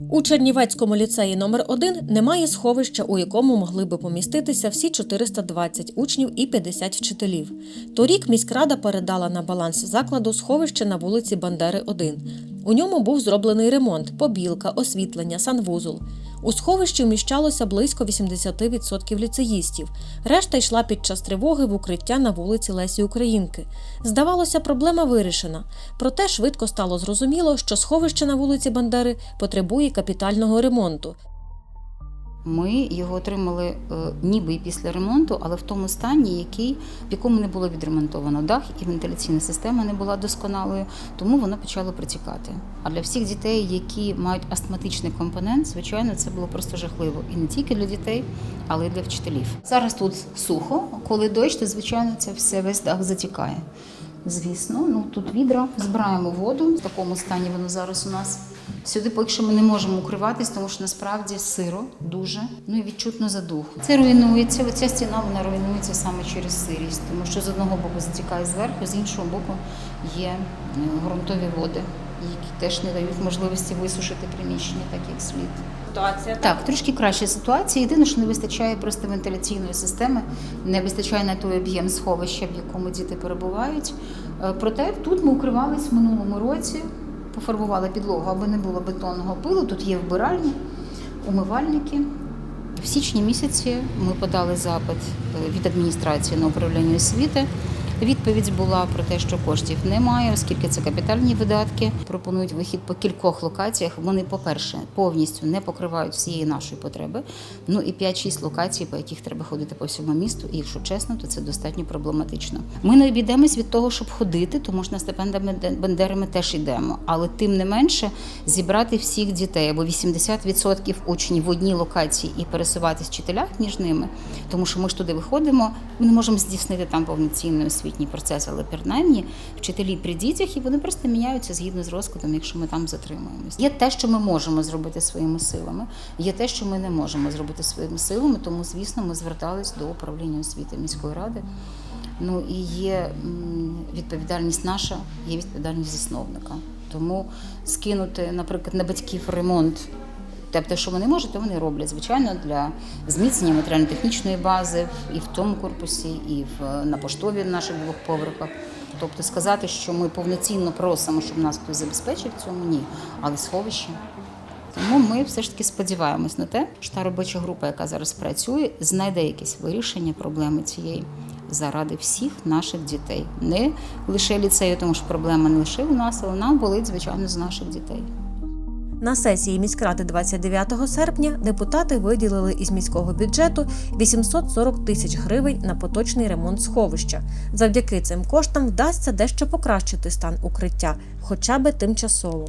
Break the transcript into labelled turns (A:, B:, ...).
A: У Чернівецькому ліцеї номер 1 немає сховища, у якому могли би поміститися всі 420 учнів і 50 вчителів. Торік міськрада передала на баланс закладу сховище на вулиці Бандери 1. У ньому був зроблений ремонт, побілка, освітлення, санвузол. У сховищі вміщалося близько 80% ліцеїстів. Решта йшла під час тривоги в укриття на вулиці Лесі Українки. Здавалося, проблема вирішена. Проте швидко стало зрозуміло, що сховище на вулиці Бандери потребує капітального ремонту.
B: Ми його отримали е, ніби і після ремонту, але в тому стані, який, в якому не було відремонтовано дах і вентиляційна система не була досконалою, тому воно почало протікати. А для всіх дітей, які мають астматичний компонент, звичайно, це було просто жахливо. І не тільки для дітей, але й для вчителів. Зараз тут сухо, коли дощ, то звичайно це все весь дах затікає. Звісно, ну тут відра, збираємо воду. В такому стані воно зараз у нас. Сюди поки що ми не можемо укриватись, тому що насправді сиро дуже, ну і відчутно задух. Це руйнується. Оця стіна вона руйнується саме через сирість, тому що з одного боку затікає зверху, з іншого боку є е, ґрунтові води, які теж не дають можливості висушити приміщення так як слід.
A: Ситуація
B: Так, трошки краща ситуація. Єдине, що не вистачає просто вентиляційної системи, не вистачає на той об'єм сховища, в якому діти перебувають. Е, Проте тут ми укривались в минулому році, пофарбували підлогу, аби не було бетонного пилу. Тут є вбиральні, умивальники. В січні місяці ми подали запит е, від адміністрації на управління освіти. Відповідь була про те, що коштів немає, оскільки це капітальні видатки. Пропонують вихід по кількох локаціях. Вони, по-перше, повністю не покривають всієї нашої потреби. Ну і 5-6 локацій, по яких треба ходити по всьому місту. І якщо чесно, то це достатньо проблематично. Ми не обійдемось від того, щоб ходити, тому що на Степана Бандери ми теж йдемо. Але тим не менше зібрати всіх дітей або 80% учнів в одній локації і пересуватись вчителях між ними, тому що ми ж туди виходимо. Ми не можемо здійснити там повноцінний освітній процес, але принаймні вчителі при дітях і вони просто міняються згідно з розкладом, якщо ми там затримуємось. Є те, що ми можемо зробити своїми силами, є те, що ми не можемо зробити своїми силами. Тому, звісно, ми звертались до управління освіти міської ради. Ну і є відповідальність наша, є відповідальність засновника. Тому скинути, наприклад, на батьків ремонт. Тобто, що вони можуть, то вони роблять, звичайно, для зміцнення матеріально-технічної бази і в тому корпусі, і в на поштові наших двох поверхах. Тобто сказати, що ми повноцінно просимо, щоб нас хтось забезпечив цьому ні, але сховище. Тому ми все ж таки сподіваємось на те, що та робоча група, яка зараз працює, знайде якесь вирішення проблеми цієї заради всіх наших дітей, не лише ліцею, тому що проблема не лише у нас, але вона болить, звичайно, з наших дітей.
A: На сесії міськради 29 серпня депутати виділили із міського бюджету 840 тисяч гривень на поточний ремонт сховища. Завдяки цим коштам вдасться дещо покращити стан укриття, хоча би тимчасово.